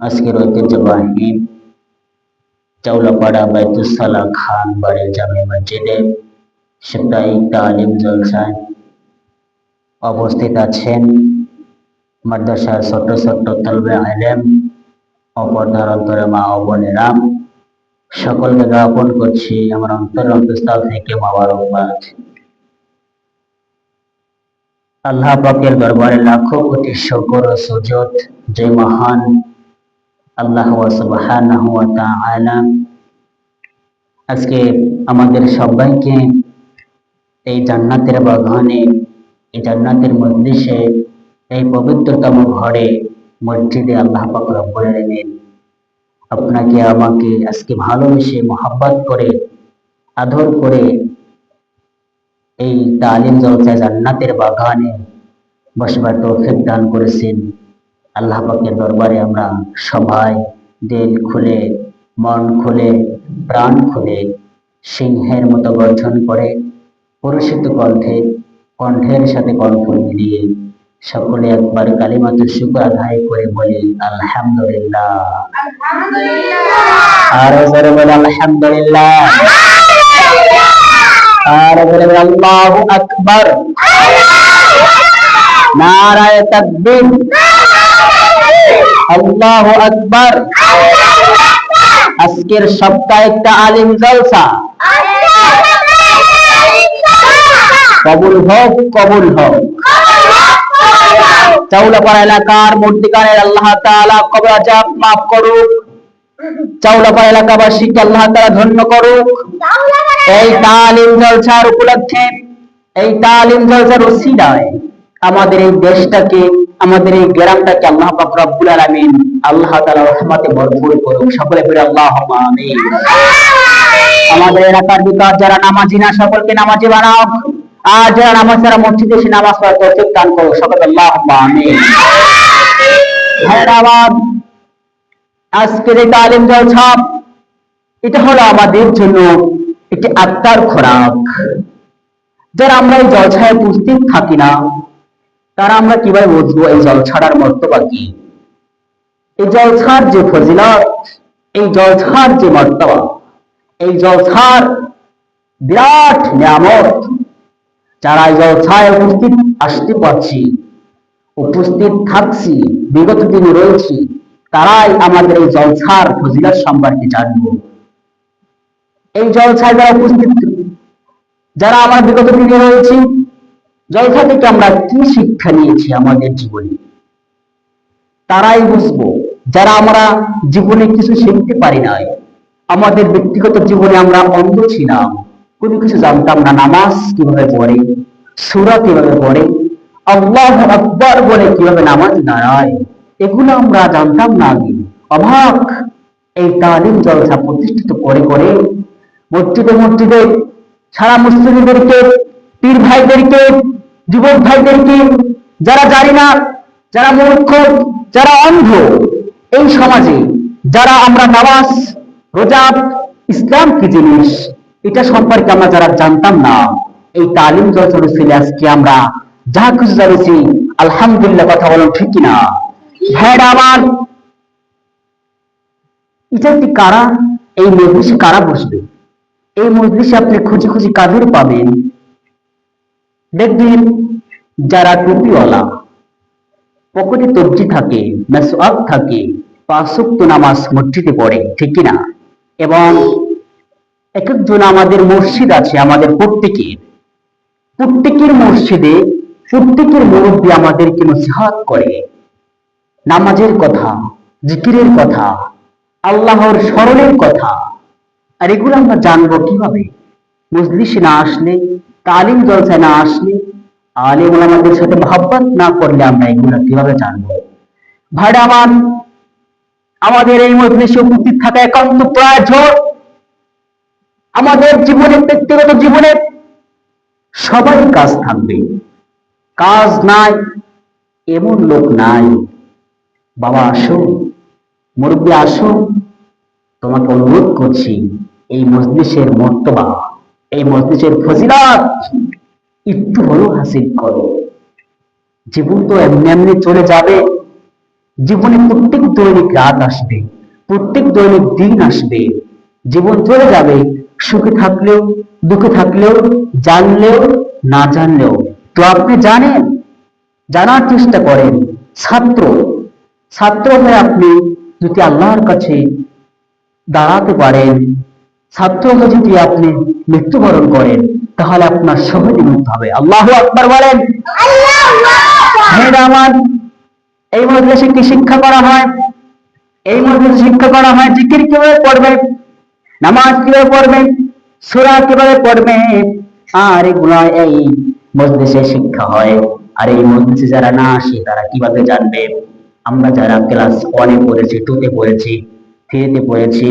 আজকের ঐতিহ্যবাহী চাউলাপাড়া বাইতুসালা খান বাড়ির জামে মসজিদে সাপ্তাহিক তালিম জলসায় উপস্থিত আছেন মাদ্রাসার ছোট্ট ছোট্ট তলবে আলেম অপরদার অন্তরে মা ও বোনেরা। সকলকে জ্ঞাপন করছি, আমার অন্তর অন্তঃস্থল থেকে মাবারকবাদ। আল্লাহ পাকের দরবারে লাখো কোটি শকর ও সুজত যে মহান আল্লাহ তাআলা। আজকে আমাদের সবাইকে এই জান্নাতের বাগানে, এই জান্নাতের মজলিসে, এই পবিত্রতম ঘরে মসজিদে আল্লাহ পাক রব্বুল আলামিন আপনাকে, আমাকে আজকে ভালোবেসে মোহাব্বত করে, আদর করে এই তালিম জলসা জান্নাতের বাগানে বসবার তৌফিক দান করেছেন। আল্লাহ পাকের দরবারে আমরা সবাই দিল খুলে মন খুলে প্রাণ খুলে সিংহের মতো গর্জন করে পুরুষিত কণ্ঠে কণ্ঠের সাথে কণ্ঠ মিলিয়ে সকলে একবার কালিমাতে শুকর আদায় করে বলি আলহামদুলিল্লাহ। আরও জোরে বলে আলহামদুলিল্লাহ। আরও জোরে বলে আল্লাহু আকবার। নারায়ে তাকবীর। আল্লাহু আকবার। আজকের সপ্তাহে আলিম জলসা। কবুল হোক কবুল হোক। চাউলাপাড়া এলাকার মূর্তিকারের আল্লাহ তাআলা কবর আজাব মাফ করুক। চাউলাপাড়া এলাকাবাসীকে আল্লাহ তাআলা ধন্য করুক। এই তালিম জলসার উপলক্ষে, এই তালিম জলসার ওসিলায় আমাদের এই দেশটাকে, আমাদের এই গ্রামটাকে আল্লাহ পাক রব্বুল আলামিন আল্লাহ তাআলা রহমতে ভরপুর করুক। সকলে আল্লাহুম্মা আমিন। আমাদের এলাকার বিকাশ যারা নামাজি না, সকলকে নামাজি বানাও। আর যারা নামাজ যারা মসজিদে এসে নামাজ পড়ার তৌফিক দান করো সকলে আমিন। হায়দ্রাবাদ আজকের এই তালিম জলসা এটা হলো আমাদের জন্য একটি আত্মার খোরাক। যারা আমরা এই জলছায় উপস্থিত থাকি না তারা আমরা কীভাবে বুঝব এই জল ছাড়ার মর্তবা কি? এই জল ছাড় যে ফজিলত, এই জল ছাড় যে মর্তবা, এই জল ছাড় বিরাট নিয়ামত যারা এই জল ছায় উপস্থিত আসতে পারছি, উপস্থিত থাকছি, বিগত দিনে রয়েছি, তারাই আমাদের এই জলছার ফজিলত সম্পর্কে জানব। এই জলছায় যারা উপস্থিত, যারা আমার বিগত দিনে রয়েছি জলসা থেকে আমরা কি শিক্ষা নিয়েছি আমাদের জীবনে? তারাই বুঝব, যারা আমরা জীবনে কিছু শিখতে পারি নাই, আমাদের ব্যক্তিগত জীবনে আমরা অন্ধ ছিলাম, কোনো কিছু জানতাম না, নামাজ কীভাবে পড়ে, সুরা কীভাবে পড়ে, আল্লাহ আকবর বলে কীভাবে নামাজ দাঁড়ায়, এগুলো আমরা জানতাম না আগে। অবাক, এই তালিম জলসা প্রতিষ্ঠিত করে করে মসজিদে মসজিদে সারা মুসলিমদেরকে, পীর ভাইদেরকে যুবক ভাইদেরকে যারা জানি না, যারা মূর্খ, যারা অন্ধ, এই সমাজে যারা আমরা নামাজ, রোজা, ইসলাম কি জিনিস? এটা সম্পর্কে আমরা যারা জানতাম না, এই তালিম জলসা ছিল আজকে আমরা যা কিছু জানিয়েছি আলহামদুলিল্লাহ কথা বলেন ঠিক কিনা? ভ্যাড আমার, এটা কি কারা? এই মজলিসে কারা বসবে? এই মজলিসে আপনি খুঁজে খুঁজে কাদের পাবেন? দেখবেন যারা টুপিওয়ালা, পকেটে তবজি থাকে, মেসওয়াক থাকে পাঁচক্ত নামাজ মসজিদে পড়ে, ঠিক কিনা? এবং এক একজন আমাদের মসজিদ আছে, আমাদের প্রত্যেকের প্রত্যেকের মসজিদে প্রত্যেকের মুরব্বী আমাদেরকে নসিহাত করে। নামাজের কথা, জিকিরের কথা, আল্লাহর স্মরণের কথা। আর এগুলো আমরা জানব কীভাবে? মজলিসে না আসলে তালিম জলসায় না আসলে আলিম আমাদের সাথে মহাব্বত না করলে আমরা এগুলো কীভাবে জানব? ভাইরা আমাদের এই মজলিসে উপস্থিত থাকা একান্ত প্রয়োজন আমাদের জীবনে, ব্যক্তিগত জীবনে সবাই কাজ থাকবে। কাজ নাই, এমন লোক নাই। বাবা, আসো। মুরব্বী, আসো। তোমাকে অনুরোধ করছি, এই মজলিসের মর্তবা এই মজলিসের ফজিলাত একটু হলেও হাসিল করো। জীবন তো এমনি এমনি চলে যাবে। জীবনে প্রত্যেক দৈনিক রাত আসবে, প্রত্যেক দৈনিক দিন আসবে। জীবন চলে যাবে, সুখে থাকলেও, দুঃখে থাকলেও, জানলেও, না জানলেও। তো আপনি জানেন, জানার চেষ্টা করেন, ছাত্র ছাত্র হয়ে আপনি যদি আল্লাহর কাছে দাঁড়াতে পারেন ছাত্র হয়ে যদি আপনি মৃত্যুবরণ করেন তাহলে আপনার সহজে মৃত্যু হবে। আল্লাহ আকবার বলেন। আমার এই মজলিসে কি শিক্ষা করা হয়? এই মজলিসে শিক্ষা করা হয় জিকির কীভাবে পড়বে নামাজ কীভাবে পড়বে সূরা কীভাবে পড়বে? আর এগুলো এই মজলিসে শিক্ষা হয়। আর এই মজলিসে যারা না আসে তারা কীভাবে জানবে? আমরা যারা ক্লাস ওয়ানে পড়েছি টুতে পড়েছি থ্রিতে পড়েছি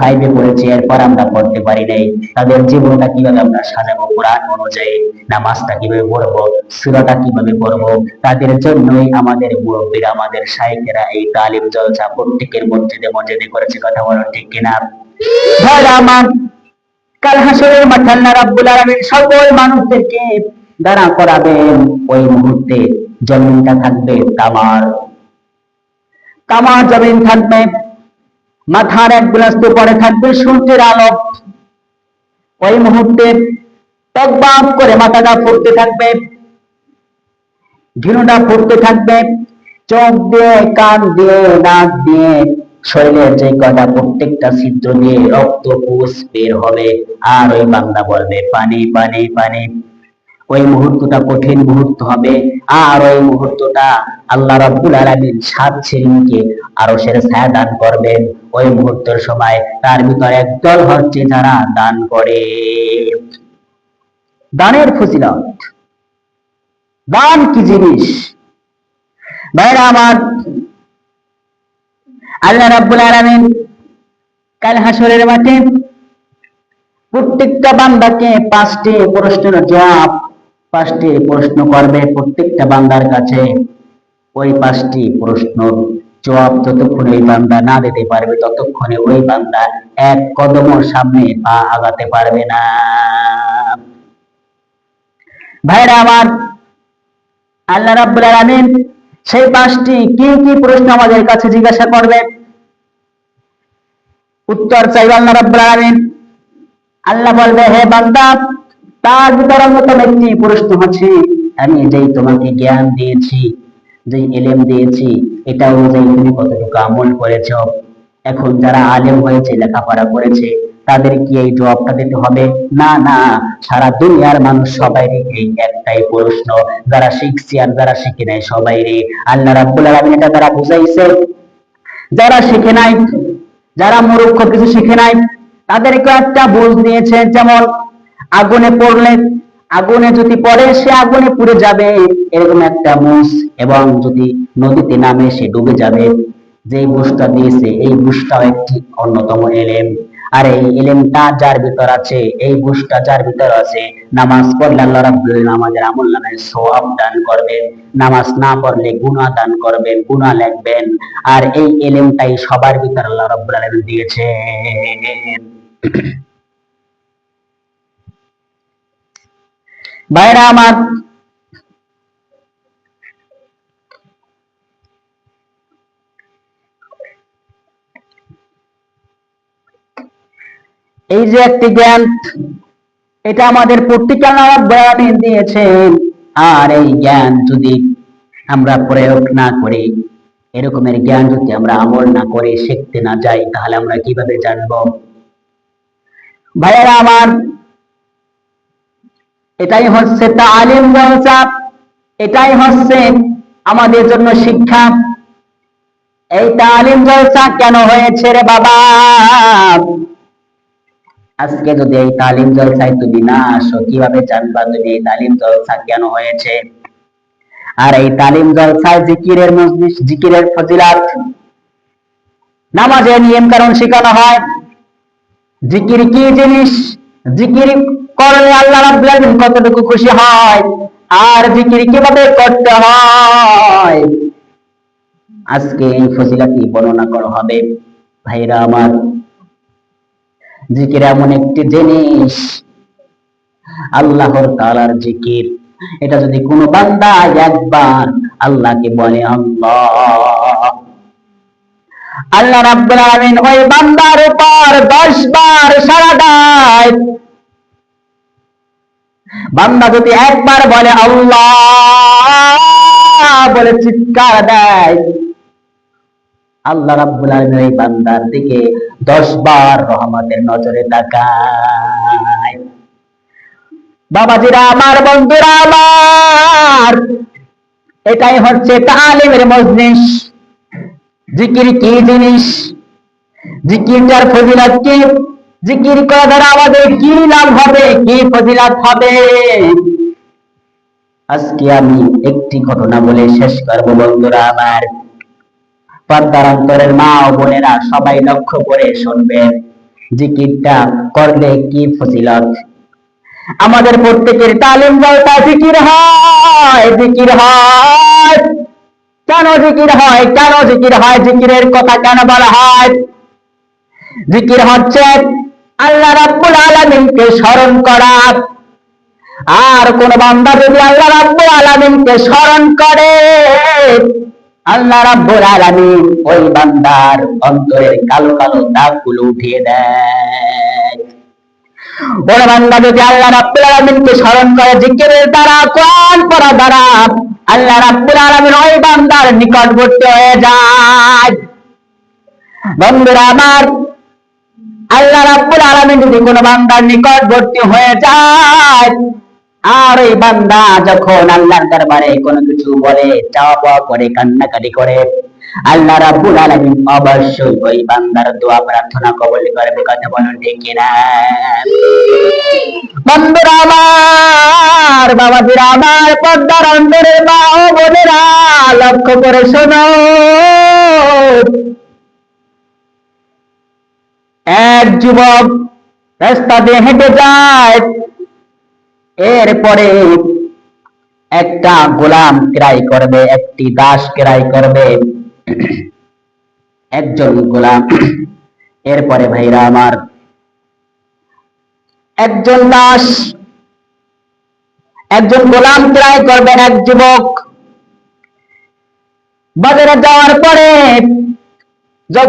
ফাইভে পড়েছি, এরপর আমরা পড়তে পারি নাই। তাদের জীবনটা কীভাবে আমরা সাজাবো, কোরআন অনুযায়ী, নামাজটা কীভাবে পড়ব, সুরাটা কীভাবে পড়ব, তাদের জন্যই আমাদের মুরব্বীরা, আমাদের শাইখেরা এই তালিম জলসা প্রত্যেকের মসজিদে মসজিদে করেছে কথা বলো ঠিক কিনা? কাল হাসরের মাঠে আল্লাহ রাব্বুল আলামিন সকল মানুষদেরকে দাঁড়া করাবেন। ওই মুহূর্তে জমিনটা থাকবে তামার তামার জমিন থাকবে। মাথার এক বিলাস্ত পরে থাকবে সূর্যের আলো। ওই মুহূর্তে টকবাক করে মাথাটা ফুটতে থাকবে। ঘিনুটা ফুটতে থাকবে। চোখ দিয়ে, কান দিয়ে, নাক দিয়ে শরীরের যে কটা প্রত্যেকটা ছিদ্র দিয়ে রক্ত কোষ বের হবে। আর ওই বান্দা বলবে, পানি পানি পানি। ওই মুহূর্তটা কঠিন মুহূর্ত হবে। আর ওই মুহূর্তটা আল্লাহ রাব্বুল আলামিন সাত শ্রেণীকে আরও ছায়া দান করবেন। ওই মুহূর্তের সময় তার ভিতরে একদল হচ্ছে যারা দান করে। দানের ফজিলত। দান কি জিনিস? ভাইরা আমার, আল্লাহ রাব্বুল আলামিন কাল হাসরের মাঠে প্রত্যেকটা বান্দাকে পাঁচটি প্রশ্নের জবাব পাঁচটি প্রশ্ন করবে প্রত্যেকটা বান্দার কাছে। ওই পাঁচটি প্রশ্ন জবাব যতক্ষণে ওই বান্দা না দিতে পারবে, ততক্ষণে ওই বান্দা এক কদমের সামনে পা আগাতে পারবে না। ভাইরা আমার, আল্লাহ রাব্বুল আলামিন সেই পাঁচটি কি কি প্রশ্ন আমাদের কাছে জিজ্ঞাসা করবে? উত্তর চাইবে আল্লাহ রাব্বুল আলামিন। আল্লাহ বলবে, হে বান্দা তার ভিতরে অন্যতম একটি প্রশ্ন আছে। আমি যেই তোমাকে জ্ঞান দিয়েছি, যেই এলেম দিয়েছি, এটা অনুযায়ী তুমি কতটুকু আমল করেছ? এখন যারা আলেম হয়েছে, লেখাপড়া করেছে, তাদের কি এই জবাবটা দিতে হবে? না না, সারা দুনিয়ার মানুষ সবাই এই একটাই প্রশ্ন। যারা শিখছে আর যারা শিখে নাই সবাই রে আল্লাহ রাব্বুল আলামিন এটা তারা বুঝাইছে। যারা শিখে নাই, যারা মূর্খ কিছু শিখে নাই তাদেরকে একটা বুঝ দিয়েছে। যেমন আগুনে পড়লে, আগুনে যদি পড়ে, সে আগুনে পুড়ে যাবে। এরকম একটা মুস, এবং যদি নদীতে নামে, সে ডুবে যাবে। যে বুঝটা দিয়েছে, এই বুঝটাও একটি অন্যতম এলেম। আর এই এলেমটা যার ভিতর আছে? এই বুঝটা যার ভিতর আছে? নামাজ পড়লে আল্লাহ রাব্বুল আমাদের আমল নামে সওয়াব দান করবেন। নামাজ না পড়লে গুনাহ দান করবেন, গুনাহ লিখবেন। আর এই এলেমটাই সবার ভিতর আল্লাহ রাব্বুল আলামিন দিয়েছেন। ভাইরা আমার। এই যে একটি জ্ঞান, এটা আমাদের প্রত্যেকের বয়ানে দিয়েছেন আর এই জ্ঞান যদি আমরা প্রয়োগ না করি, এরকমের জ্ঞান যদি আমরা আমল না করে, শিখতে না যাই, তাহলে আমরা কীভাবে জানব? ভাইয়েরা আমার এটাই হচ্ছে তালিম জলসা এটাই হচ্ছে আমাদের জন্য শিক্ষা। এই তালিম জলসা কেন হয়েছে রে বাবা? আজকে যদি এই তালিম জলসায় তুমি না আসো, কীভাবে জানবা তুমি এই তালিম জলসা কেন হয়েছে? আর এই তালিম জলসায় জিকিরের মজলিস, জিকিরের ফজিলাত, নামাজের নিয়ম কারণ শেখানো হয়। জিকির কি জিনিস? জিকির করলে আল্লাহ রাব্বুল কতটুকু খুশি হয়? আর জিকির কীভাবে করতে হয়? আজকে এই ফজিলাতি বর্ণনা করা হবে। ভাইরা আমার, জিকির এমন একটি জিনিস, আল্লাহর তাআলার জিকির। এটা যদি কোনো বান্দা একবার আল্লাহকে বলে, আল্লাহ। আল্লাহ রাব্বুল আলামিন ওই বান্দার উপর দশ বার সারা দেয়। বান্দা যদি একবার বলে আল্লাহ বলে চিৎকার দেয়, আল্লাহ রাব্বুল আলামিন ওই বান্দার দিকে দশ বার রহমতের নজরে তাকায়। বাবাজিরা, আমার বন্ধুরা, আমার, এটাই হচ্ছে তালিমের মজলিস। জিকির কি জিনিস? জিকিরটার ফজিলত কি? জিকির করা দ্বারা আমাদের কি লাভ হবে? কি ফজিলত হবে? আজকে আমি একটি ঘটনা বলে শেষ করব বন্ধুরা আমার। পর্দার অন্তরের মা ও বোনেরা সবাই লক্ষ্য করে শুনবেন, জিকিরটা করলে কি ফজিলত? আমাদের প্রত্যেকের তালিম বলতা জিকির হয় জিকির হয়। কেন জিকির হয়? কেন জিকির হয়? জিকিরের কথা কেন বলা হয়? জিকির হচ্ছে আল্লাহ রাব্বুল আলামিনকে স্মরণ করা। আর কোন বান্দা যদি আল্লাহ রাব্বুল আলামিনকে স্মরণ করে, আল্লাহ রাব্বুল আলামিন ওই বান্দার অন্তরের কালো কালো দাগগুলো উঠিয়ে দেয়। বড় বান্দা যদি আল্লাহ রাব্বুল আলামিনকে স্মরণ করে, জিকিরের দ্বারা, কোরআন পড়া দ্বারা, আল্লাহ রাব্বুল আলামিন ওই বান্দার নিকটবর্তী হয়ে যায়। বন্ধুরা, আমার আল্লাহ রাব্বুল আলামিন যদি কোনো বান্দার নিকটবর্তী হয়ে যায়, আর ওই বান্দা যখন আল্লাহর দরবারে কোনো কিছু বলে চাওয়া পাওয়া করে, কান্নাকাটি করে, আল্লাহ রাব্বুল আলামিন অবশ্যই ওই বান্দার দোয়া, প্রার্থনা কবুল করবে, কথা বলুন ঠিক কিনা? বন্ধুরা আমার, বাবাজিরা আমার পদ্মার অন্তরের মা ও বোনেরা, লক্ষ্য করে শোনো। এক যুবক রাস্তা দিয়ে হেঁটে যায়। এরপরে একটা গোলাম ক্রয় করবে, একটি দাস ক্রয় করবে। একজন গোলাম। এরপরে ভাইরা আমার, একজন দাস, একজন গোলাম ক্রয় করবেন এক যুবক। বাজারে যাওয়ার পরে যখন